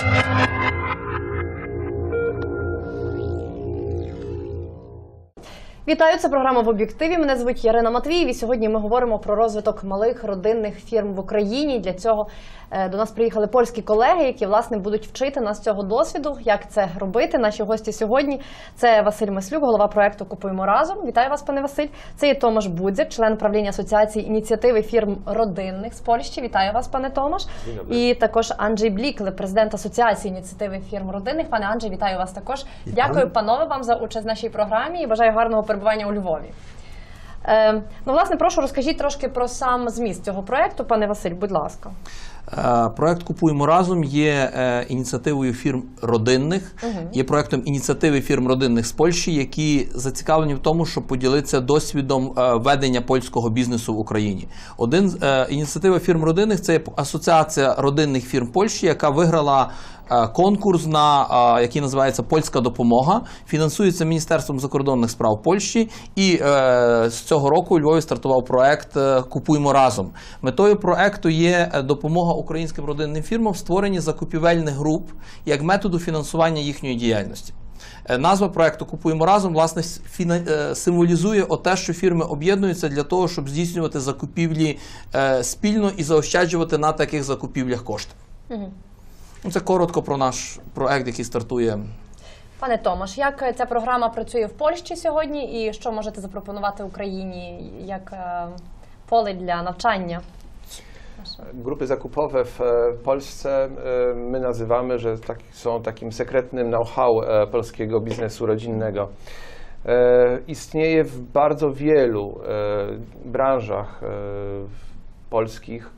Thank you. Вітаю, це програма в об'єктиві. Мене звуть Ярина Матвіїв. І сьогодні ми говоримо про розвиток малих родинних фірм в Україні. Для цього е, до нас приїхали польські колеги, які власне будуть вчити нас цього досвіду, як це робити. Наші гості сьогодні це Василь Маслюк, голова проекту Купуємо разом. Вітаю вас, пане Василь. Це є Томаш Будзяк, член правління асоціації ініціативи фірм родинних з Польщі. Вітаю вас, пане Томаш. І також Анджей Блікле, президент асоціації ініціативи фірм родинних. Пане Анджей, вітаю вас також. Дякую, панове, вам за участь в нашій програмі і бажаю гарного перебування у Львові. Е, ну, власне, прошу розкажіть трошки про сам зміст цього проекту, пане Василь, будь ласка. Е, Проект Купуємо разом є е, ініціативою фірм родинних, є проектом ініціативи фірм родинних з Польщі, які зацікавлені в тому, щоб поділитися досвідом е, ведення польського бізнесу в Україні. Один ініціатива фірм родинних це асоціація родинних фірм Польщі, яка виграла. Конкурс на який називається Польська допомога фінансується Міністерством закордонних справ Польщі, і е, з цього року у Львові стартував проект Купуємо разом. Метою проекту є е, допомога українським родинним фірмам в створенні закупівельних груп як методу фінансування їхньої діяльності. Е, Назва проекту Купуємо разом власне е, символізує те, що фірми об'єднуються для того, щоб здійснювати закупівлі е, спільно і заощаджувати на таких закупівлях кошти. Ну, Це коротко про наш проект, який стартує Пане Томаш, як ця програма працює в Польщі сьогодні, і що можете запропонувати Україні як поле для навчання? Grupy zakupowe w e, Polsce e, my nazywamy, że tak, są takim sekretnym know-how e, polskiego biznesu rodzinnego. Istnieje w bardzo wielu branżach polskich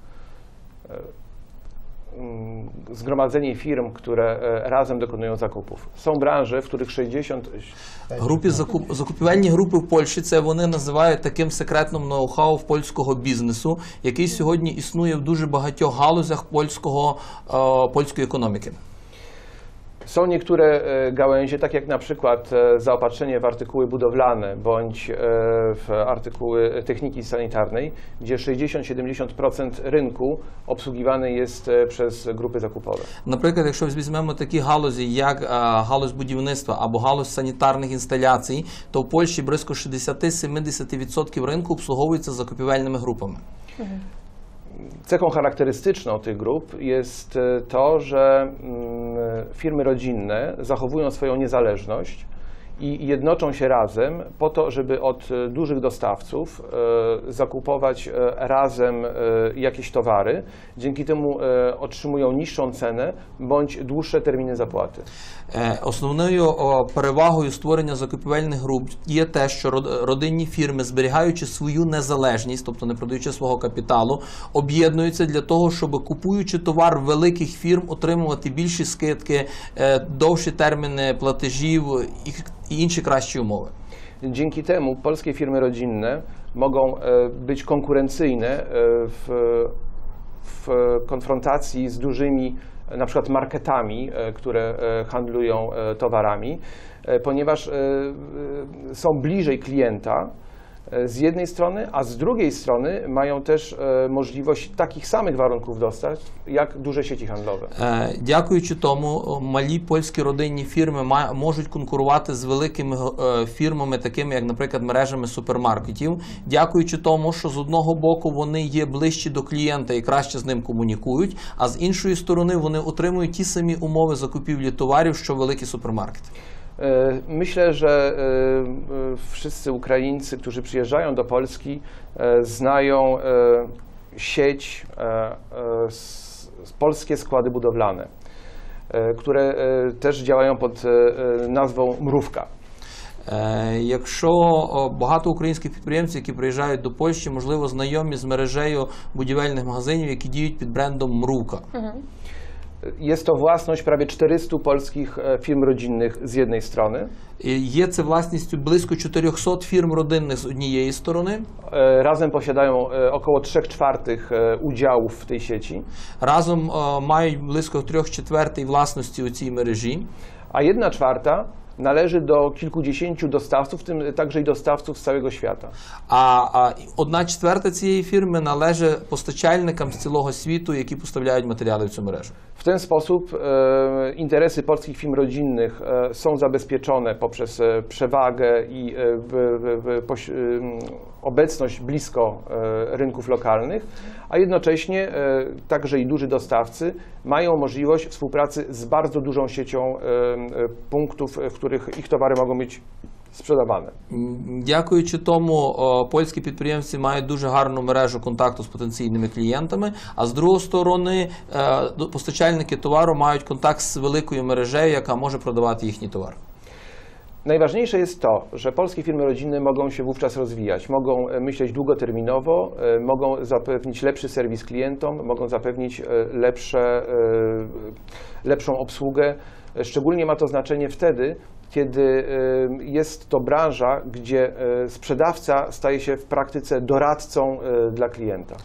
zgromadzenie firm, które e, razem dokonują zakupów. Są branże, w których 60 Групі закуп... закупівельні групи в Польщі це вони називають таким секретним ноу-хау в польського бізнесу, який сьогодні існує в дуже багатьох галузях польського, е, польської економіки. Są niektóre e, gałęzie, tak jak na przykład e, zaopatrzenie w artykuły budowlane bądź e, w artykuły techniki sanitarnej, gdzie 60-70% rynku obsługiwany jest e, przez grupy zakupowe. Наприклад, якщо візьмемо такі галузі, як е, галузь будівництва або галузь санітарних інсталяцій, то в Польщі близько 60-70% ринку обслуговується закупівельними групами. Cechą charakterystyczną tych grup jest e, to, że mm, firmy rodzinne zachowują swoją niezależność i jednoczą się razem po to, żeby od e, dużych dostawców e, zakupować e, razem jakieś towary. Dzięki temu otrzymują niższą cenę bądź dłuższe terminy zapłaty. Основною перевагою створення закупівельних груп є те, що родинні фірми, зберігаючи свою незалежність, тобто не продаючи свого капіталу, об'єднуються для того, щоб купуючи товар великих фірм, отримувати більші скидки, е, довші терміни платежів і, і інші кращі умови. Dzięki temu polskie firmy rodzinne mogą e, być konkurencyjne e, w, w konfrontacji z dużymi e, na przykład marketami, e, które e, handlują e, towarami, e, ponieważ e, e, są bliżej klienta e, z jednej strony, a z drugiej strony mają też e, możliwość takich samych warunków dostać, jak duże sieci handlowe. Дякуючи тому, малі польські родинні фірми можуть конкурувати з великими фірмами, такими як, наприклад, мережами супермаркетів. Дякуючи тому, що з одного боку вони є ближчі до клієнта і краще з ним комунікують, а з іншої сторони вони отримують ті самі умови закупівлі товарів, що великі супермаркети. E, Myślę, że e, e, wszyscy Ukraińcy, którzy przyjeżdżają do Polski, e, znają e, sieć, e, e, polskie składy budowlane, e, które e, też działają pod e, e, nazwą Mrówka. Е, Якщо багато українських підприємців, які приїжджають до Польщі, можливо, знайомі з мережею будівельних магазинів, які діють під брендом Мрука. Jest to własność prawie 400 polskich e, firm rodzinnych z jednej strony. І Є це власністю близько 400 фірм родинних з однієї сторони. E, Razem posiadają e, około 3 czwartych e, udziałów w tej sieci, Разом е, мають близько трьох четвертей власності у цій мережі. a jedna czwarta należy do kilkudziesięciu dostawców, w tym także i dostawców z całego świata. А, а одна четверта цієї фірми належить постачальникам з цілого світу, які поставляють матеріали в цю мережу. W ten sposób e, interesy polskich firm rodzinnych e, są zabezpieczone poprzez e, przewagę i e, w, w, w, poś, em, obecność blisko e, rynków lokalnych, a jednocześnie e, także i duży dostawcy mają możliwość współpracy z bardzo dużą siecią e, e, punktów, w których ich towary mogą być sprzedawane. М, Дякуючи тому, о, польські підприємці мають дуже гарну мережу контакту з потенційними клієнтами. А з другої сторони, е, до- постачальники товару мають контакт з великою мережею, яка може продавати їхній товар. Najważniejsze jest to, że polskie firmy rodzinne mogą się wówczas rozwijać, mogą e, myśleć długoterminowo, e, mogą zapewnić lepszy serwis klientom, mogą zapewnić e, lepsze, lepszą obsługę. Szczególnie ma to znaczenie wtedy, kiedy jest to branża, gdzie sprzedawca staje się w praktyce doradcą dla klienta.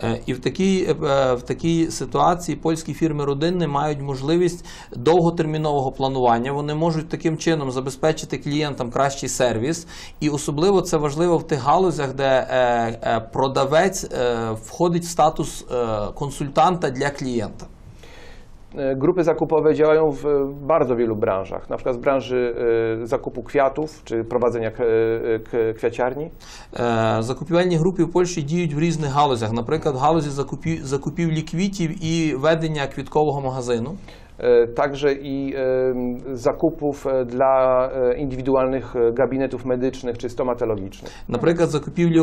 Е, І в такій, е, в такій ситуації польські фірми родинні мають можливість довготермінового планування. Вони можуть таким чином забезпечити клієнтам кращий сервіс. І особливо це важливо в тих галузях, де е, е, продавець е, входить в статус е, консультанта для клієнта. E, Grupy zakupowe działają w bardzo wielu branżach, na przykład w branży e, zakupu kwiatów czy prowadzenia e, kwiaciarni. Закупівельні групи в Польщі діють в різних галузях, наприклад, в галузі закупівлі квітів і ведення квіткового магазину. E, także i zakupów e, dla e, indywidualnych gabinetów medycznych czy stomatologicznych. Наприклад, закупівлі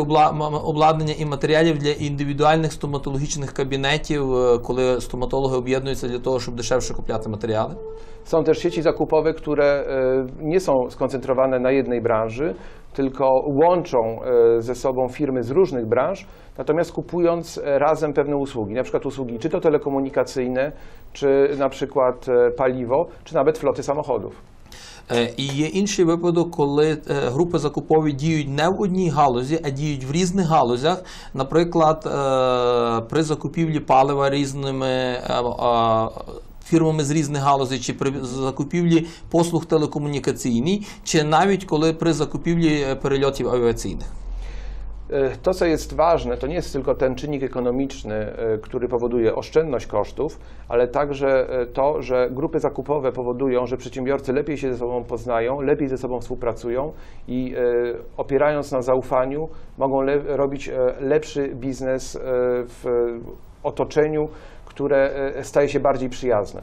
обладнання і матеріалів для індивідуальних стоматологічних кабінетів, е, коли стоматологи об'єднуються для того, щоб дешевше купляти матеріали. Są też sieci zakupowe, które nie są skoncentrowane na jednej branży, tylko łączą e, ze sobą firmy z różnych branż, natomiast kupując e, razem pewne usługi, na przykład usługi czy to telekomunikacyjne, czy na przykład e, paliwo, czy nawet floty samochodów. Е, І є інший випадок, коли е, групи закупові діють не в одній галузі, а діють в різних галузях. Наприклад, е, при закупівлі палива різними е, е, фірмами з різних галузей, чи при закупівлі послуг телекомунікаційній, чи навіть коли при закупівлі е, перельотів авіаційних. E, To, co jest ważne, to nie jest tylko ten czynnik ekonomiczny, e, który powoduje oszczędność kosztów, ale także e, to, że grupy zakupowe powodują, że przedsiębiorcy lepiej się ze sobą poznają, lepiej ze sobą współpracują i e, opierając na zaufaniu, mogą le- robić e, lepszy biznes e, w otoczeniu, które e, staje się bardziej przyjazne.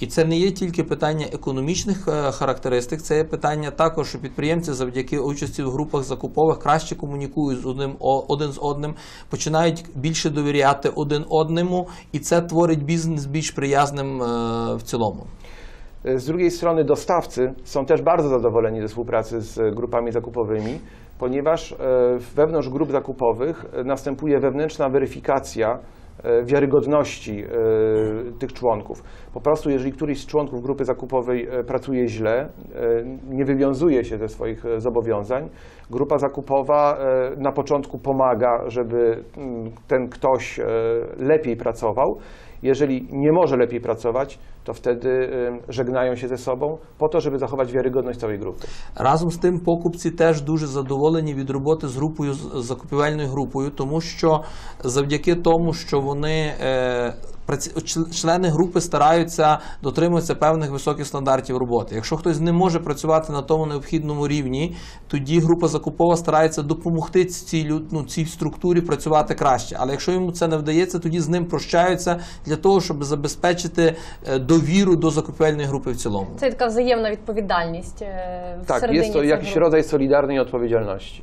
І це не є тільки питання економічних характеристик, це є питання також, що підприємці завдяки участі в групах закупових краще комунікують з одним один з одним, починають більше довіряти один одному, і це творить бізнес більш приязним в цілому. Z drugiej strony dostawcy są też bardzo zadowoleni ze współpracy z grupami zakupowymi, ponieważ e, wewnątrz grup zakupowych następuje wewnętrzna weryfikacja wiarygodności e, tych członków. Po prostu jeżeli któryś z członków grupy zakupowej e, pracuje źle, e, nie wywiązuje się ze swoich e, zobowiązań, grupa zakupowa e, na początku pomaga, żeby mm, ten ktoś e, lepiej pracował. Jeżeli nie może lepiej pracować, to wtedy żegnają się ze sobą po to, żeby zachować wiarygodność całej grupy. Разом з тим, покупці теж дуже задоволені від роботи з групою з закупівельною групою, тому що завдяки тому, що вони е, члени групи стараються дотримуватися певних високих стандартів роботи. Якщо хтось не може працювати на тому необхідному рівні, тоді група закупова старається допомогти цій лю- ну, цій структурі працювати краще. Але якщо йому це не вдається, тоді з ним прощаються для того, щоб забезпечити е, довіру до закупівельної групи в цілому. Це така взаємна відповідальність е, Tak, всередині jest to jakiś rodzaj solidarnej odpowiedzialności.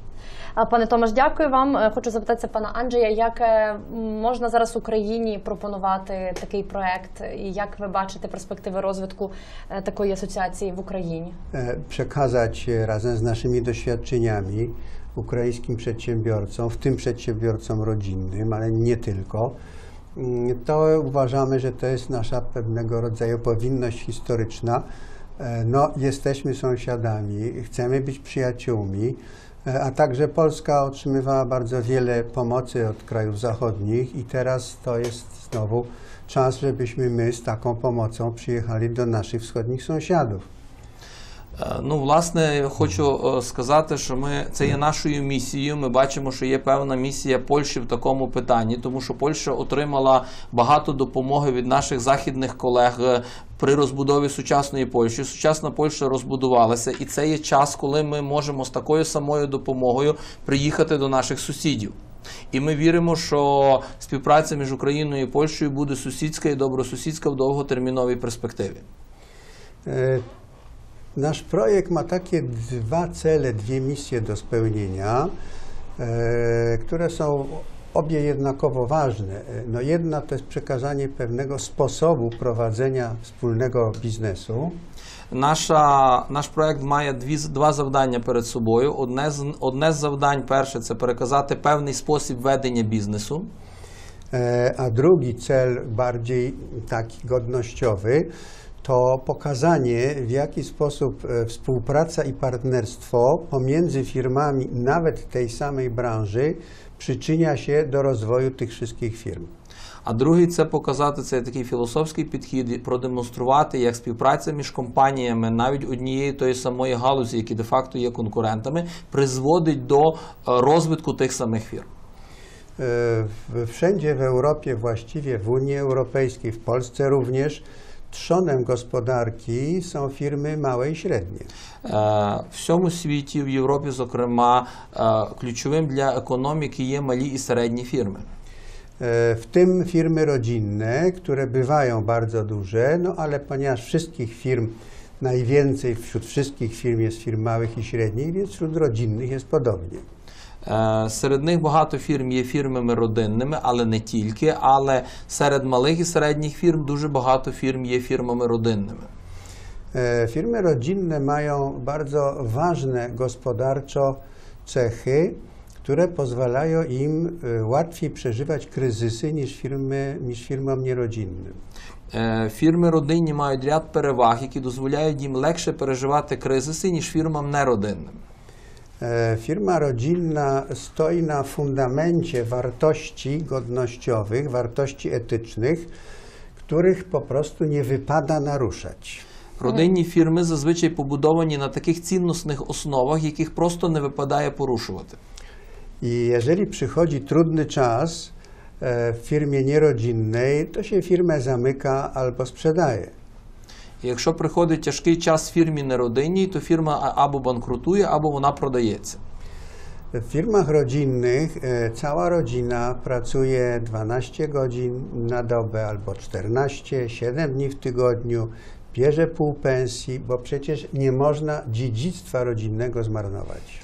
А, Пане Томаш, дякую вам. Е, Хочу запитатися пана Анджея, як е, можна зараз Україні пропонувати такий проект, і як ви бачите перспективи розвитку е, такої асоціації в Україні? e, przekazać e, razem z naszymi doświadczeniami ukraińskim przedsiębiorcom, w tym przedsiębiorcom rodzinnym, ale nie tylko, mm, to uważamy, że to jest nasza pewnego rodzaju powinność historyczna. E, No, jesteśmy sąsiadami, chcemy być przyjaciółmi, e, A także Polska otrzymywała bardzo wiele pomocy od krajów zachodnich i teraz to jest znowu czas, żebyśmy my z taką pomocą przyjechali do naszych wschodnich sąsiadów. Ну, власне, я хочу е, сказати, що ми це є нашою місією. Ми бачимо, що є певна місія Польщі в такому питанні, тому що Польща отримала багато допомоги від наших західних колег при розбудові сучасної Польщі. Сучасна Польща розбудувалася, і це є час, коли ми можемо з такою самою допомогою приїхати до наших сусідів. І ми віримо, що співпраця між Україною і Польщею буде сусідська і добросусідська в довготерміновій перспективі. E, Nasz projekt ma takie dwa cele, dwie misje do spełnienia, które obie jednakowo ważne. E, No jedna to jest przekazanie pewnego sposobu prowadzenia wspólnego biznesu, Наша, наш проект має дві, з- два завдання перед собою. Одне з, одне з завдань перше це переказати певний спосіб ведення бізнесу. E, a drugi cel, bardziej taki godnościowy, to pokazanie, w jaki sposób e, współpraca i partnerstwo pomiędzy firmami, nawet tej samej branży, przyczynia się do rozwoju tych wszystkich firm. А другий це показати це такий філософський підхід, продемонструвати, як співпраця між компаніями навіть однієї тої самої галузі, які де-факто є конкурентами, призводить до розвитку тих самих фірм. Wszędzie w Europie, właściwie w Unii Europejskiej, w Polsce również, trzonem gospodarki są firmy małe i średnie. Е, В всьому світі, в Європі, зокрема, е, ключовим для економіки є малі і середні фірми. E, W tym firmy rodzinne, które bywają bardzo duże, no ale ponieważ wszystkich firm, najwięcej wśród wszystkich firm jest firm małych i średnich, więc wśród rodzinnych jest podobnie. Е, Серед них багато фірм є фірмами родинними, але не тільки. Але серед малих і середніх фірм дуже багато фірм є фірмами родинними. E, Firmy rodzinne mają bardzo ważne gospodarczo cechy, które pozwalają im łatwiej przeżywać kryzysy niż, firmy, niż firmom nierodzinnym. Е, Фірми родинні мають ряд переваг, які дозволяють їм легше переживати кризиси, ніж фірмам неродинним. E, Firma rodzinna stoi na fundamencie wartości godnościowych, wartości etycznych, których po prostu nie wypada naruszać. Родинні фірми зазвичай побудовані на таких цінностних основах, яких просто не випадає порушувати. I jeżeli przychodzi trudny czas e, w firmie nierodzinnej, to się firmę zamyka albo sprzedaje. І якщо приходить тяжкий час в фірмі неродинній, то фірма а- або банкрутує, або вона продається. W firmach rodzinnych e, cała rodzina pracuje 12 godzin na dobę albo 14, 7 dni w tygodniu, bierze pół pensji, bo przecież nie można dziedzictwa rodzinnego zmarnować.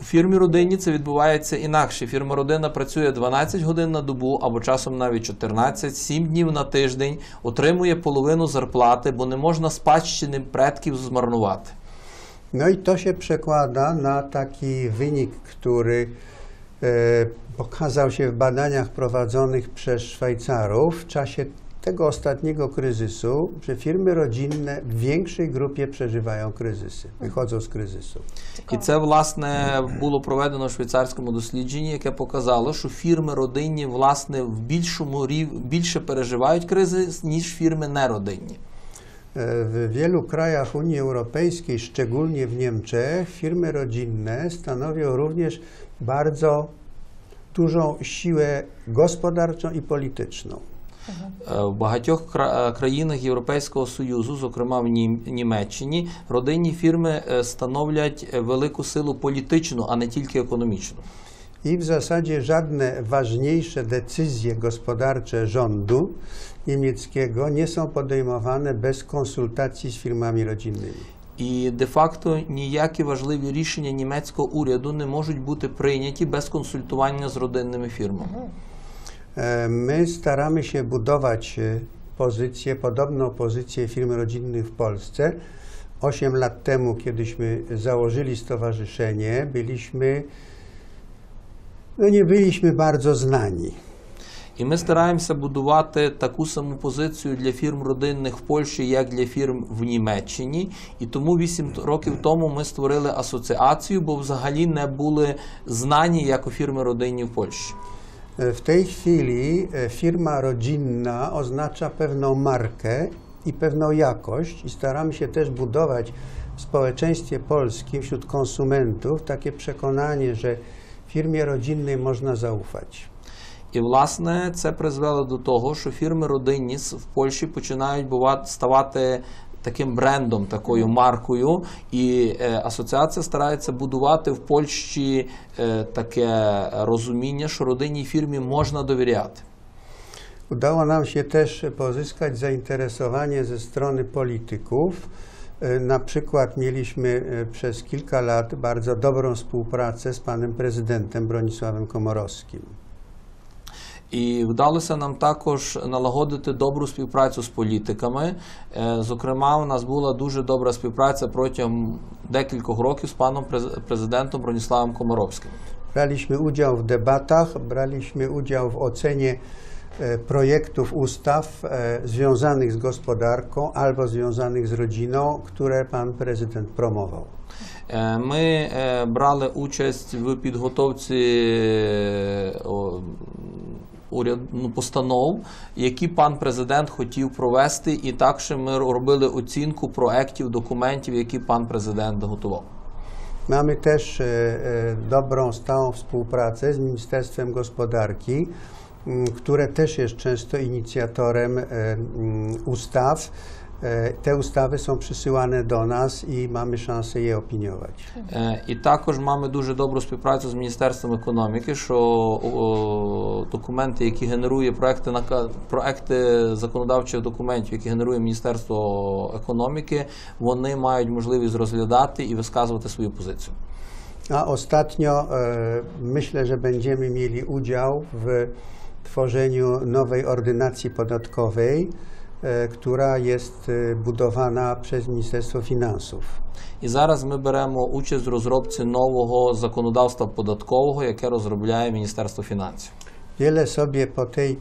У фірмі родинні це відбувається інакше. Фірма родина працює 12 годин на добу або часом навіть 14, 7 днів на тиждень, отримує половину зарплати, бо не можна спадщини предків змарнувати. No i to się przekłada na taki wynik, który e, pokazał się w badaniach prowadzonych przez Szwajcarów w czasie tego ostatniego kryzysu, że firmy rodzinne w większej grupie przeżywają kryzysy, wychodzą z kryzysu. І це власне було проведено в швейцарському дослідженні, яке показало, що фірми родинні власне в більшому рів більше переживають кризи, ніж фірми неродинні. E, W wielu krajach Unii Europejskiej, szczególnie w Niemczech, firmy rodzinne stanowią również bardzo dużą siłę gospodarczą i polityczną. Е, В багатьох е, країнах Європейського Союзу, зокрема в Німеччині, родинні фірми е, становлять велику силу політичну, а не тільки економічну. I w zasadzie żadne ważniejsze decyzje gospodarcze rządu niemieckiego nie są podejmowane bez konsultacji z firmami rodzinnymi. І де-факто ніякі важливі рішення німецького уряду не можуть бути прийняті без консультування з родинними фірмами. E, My staramy się budować e, pozycję, podobną pozycję firm rodzinnych w Polsce. Osiem lat temu, kiedyśmy założyli stowarzyszenie, byliśmy, no nie byliśmy bardzo znani. І ми стараємося будувати таку саму позицію для фірм родинних в Польщі, як для фірм в Німеччині. І тому 8 років тому ми створили асоціацію, бо взагалі не були знані як у фірми родинні в Польщі. E, W tej chwili e, firma rodzinna oznacza pewną markę i pewną jakość i staramy się też budować w społeczeństwie polskim wśród konsumentów takie przekonanie, że firmie rodzinnej można zaufać. І власне це призвело до того, що фірми родинні с- в Польщі починають бувати ставати таким брендом, такою маркою, і е, асоціація старається будувати в Польщі е, таке розуміння, що родинній фірмі можна довіряти. Udało nam się też pozyskać zainteresowanie ze strony polityków. E, Na przykład mieliśmy e, przez kilka lat bardzo dobrą współpracę z panem prezydentem Bronisławem Komorowskim. І вдалося нам також налагодити добру співпрацю з політиками. Е, Зокрема, у нас була дуже добра співпраця протягом декількох років з паном президентом Броніславом Комаровським. Braliśmy udział w debatach, braliśmy udział w ocenie e, projektów ustaw e, związanych z gospodarką albo związanych z rodziną, które pan prezydent promował. Е, Ми е, брали участь в підготовці е, уряд, ну, постанов, які пан президент хотів провести, і також ми робили оцінку проєктів, документів, які пан президент готував. Mamy też dobrą, stałą współpracę z Ministerstwem Gospodarki, które też jest często inicjatorem ustaw. E, Te ustawy są przysyłane do nas i mamy szansę je opiniować. Е, І також маємо дуже добру співпрацю з Міністерством економіки, що о, документи, які генерує проекти нака- проекти законодавчих документів, які генерує Міністерство економіки, вони мають можливість розглядати і висказувати свою позицію. A ostatnio e, myślę, że będziemy mieli udział w tworzeniu nowej ordynacji podatkowej, e, która jest e, budowana przez Ministerstwo Finansów. І зараз ми беремо участь в розробці нового законодавства податкового, яке розробляє Міністерство фінансів. Wiele sobie po tej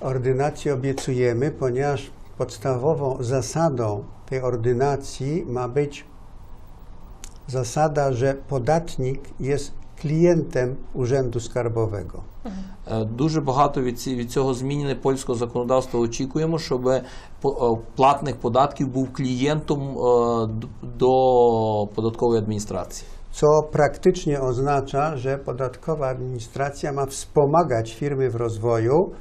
ordynacji obiecujemy, ponieważ podstawową zasadą tej ordynacji ma być zasada, że podatnik jest klientem Urzędu Skarbowego. Е, Дуже багато від, ці- від цього змінення польського законодавства очікуємо, щоб по- е, платник податків був клієнтом е, д- до податкової адміністрації. Co praktycznie oznacza, że podatkowa administracja ma wspomagać firmy w rozwoju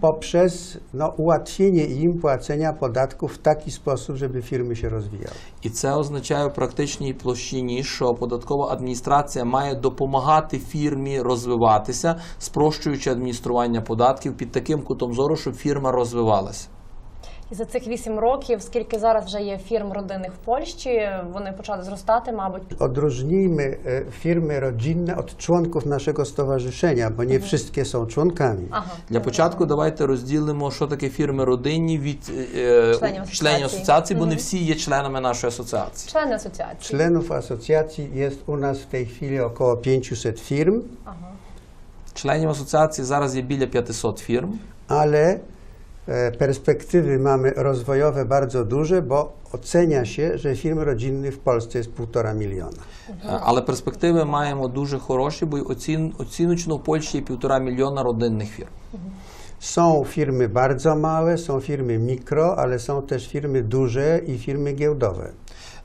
poprzez no, ułatwienie im płacenia podatków w taki sposób, żeby firmy się rozwijały. І це означає в практичній площині, що податкова адміністрація має допомагати фірмі розвиватися, спрощуючи адміністрування податків під таким кутом зору, щоб фірма розвивалася. І за цих вісім років, скільки зараз вже є фірм родинних в Польщі, вони почали зростати, мабуть. Odróżnijmy firmy rodzinne od członków naszego stowarzyszenia, bo nie wszystkie są członkami. Ага. Для початку давайте розділимо, що таке фірми родинні від е, Членів членів асоціації. асоціації, бо не всі є членами нашої асоціації. Члени асоціації. Czlenów asocjacji jest u nas w tej chwili około 500 firm, Членів асоціації зараз є біля 500 фірм. ale e, perspektywy mamy rozwojowe bardzo duże, bo ocenia się, że firm rodzinnych w Polsce jest półtora miliona. Е, Але перспективи маємо дуже хороші, бо й оцін, оціночно в Польщі є півтора мільйона родинних фірм. Są firmy bardzo małe, są firmy mikro, ale są też firmy duże i firmy giełdowe.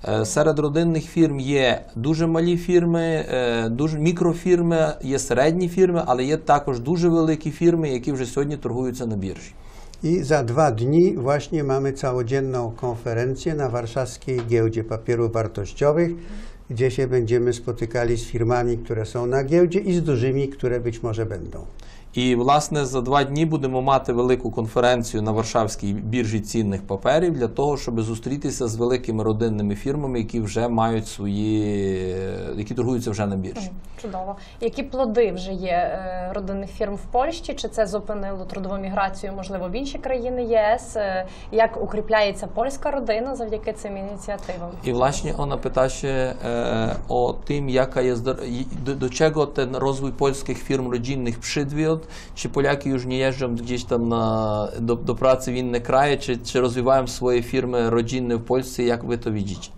Е, Серед родинних фірм є дуже малі фірми, е, дуже мікрофірми, є середні фірми, але є також дуже великі фірми, які вже сьогодні торгуються на біржі. I za dwa dni właśnie mamy całodzienną konferencję na warszawskiej giełdzie papierów wartościowych, gdzie się będziemy spotykali z firmami, które są na giełdzie i z dużymi, które być może będą. І власне за два дні будемо мати велику конференцію на Варшавській біржі цінних паперів для того, щоб зустрітися з великими родинними фірмами, які вже мають свої, які торгуються вже на біржі. Чудово. Які плоди вже є е, родинних фірм в Польщі? Чи це зупинило трудову міграцію, можливо, в інші країни ЄС? Е, Як укріпляється польська родина завдяки цим ініціативам? Ona pyta się e, o tym, jaka jest, do, i- do, do czego ten rozwój polskich firm rodzinnych przydwiódł, czy Polaki już nie jeżdżą gdzieś tam na, do, do pracy w inne kraje, czy, czy rozwijają swoje firmy rodzinne w Polsce, jak wy to widzicie?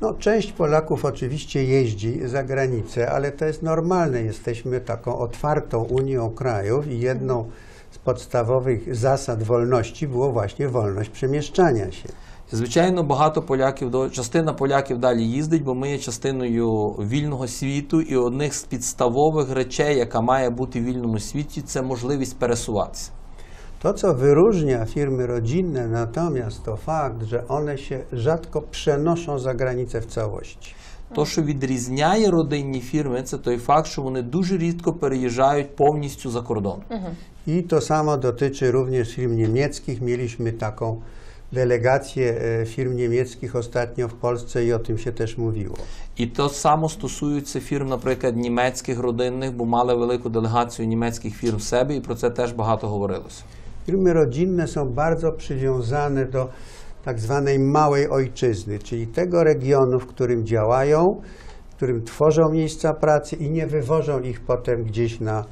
No, część Polaków oczywiście jeździ za granicę, ale to jest normalne. Jesteśmy taką otwartą Unią krajów i jedną z podstawowych zasad wolności było właśnie wolność przemieszczania się. Звичайно, багато поляків частина поляків далі їздить, бо ми є частиною вільного світу, і одних з підставових речей, яка має бути в вільному світі, це можливість пересуватися. To, co wyróżnia firmy rodzinne, natomiast to fakt, że one się rzadko przenoszą za granicę w całości. То, що відрізняє родинні фірми, це той факт, що вони дуже рідко переїжджають повністю за кордон. I to samo dotyczy również firm niemieckich. Mieliśmy taką delegację e, firm niemieckich ostatnio w Polsce i o tym się też mówiło. І то само стосується фірм, наприклад, німецьких родинних, бо мали велику делегацію німецьких фірм в себе, і про це теж багато говорилося. Firmy rodzinne są bardzo przywiązane do tak zwanej małej ojczyzny, czyli tego regionu, w którym działają, w którym tworzą miejsca pracy i nie wywożą ich potem gdzieś na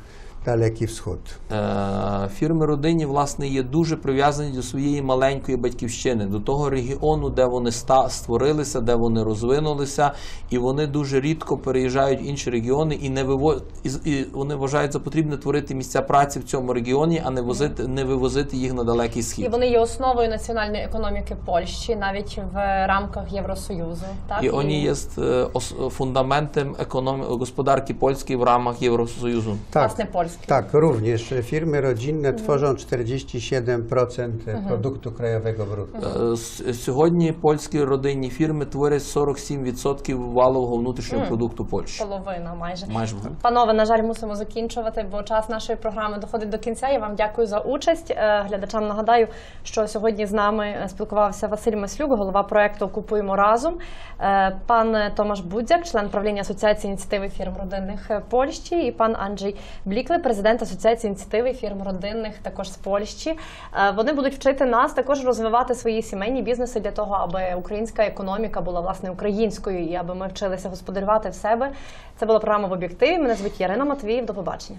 Daleki Wschód. Е, Фірми родинні, власне, є дуже прив'язані до своєї маленької батьківщини, до того регіону, де вони ста- створилися, де вони розвинулися, і вони дуже рідко переїжджають в інші регіони і не виво... і, і вони вважають за потрібне творити місця праці в цьому регіоні, а не возити, не вивозити їх на далекий І схід. вони є основою національної економіки Польщі, навіть в рамках Євросоюзу. Так І вони є е, фундаментом економі... господарки польської в рамках Євросоюзу. власне польські. Tak, również firmy rodzinne tworzą 47% produktu krajowego brutto. Е, Сьогодні польські родинні фірми творять 47% валового внутрішнього продукту Польщі. Половина майже. Майже Панове, на жаль, мусимо закінчувати, бо час нашої програми доходить до кінця. Я вам дякую за участь. Е, Глядачам нагадаю, що сьогодні з нами е, спілкувався Василь Маслюк, голова проекту Купуємо разом. Е, Пан Томаш Будзяк, член правління Асоціації ініціативи фірм родинних Польщі, і пан Анджей Блікле, президент Асоціації ініціативи фірм родинних також з Польщі. Е, Вони будуть вчити нас також розвивати свої сімейні бізнеси для того, аби українська економіка була власне українською і аби ми вчилися господарювати в себе. Це була програма в об'єктиві. Мене звуть Ярина Матвіїв. До побачення.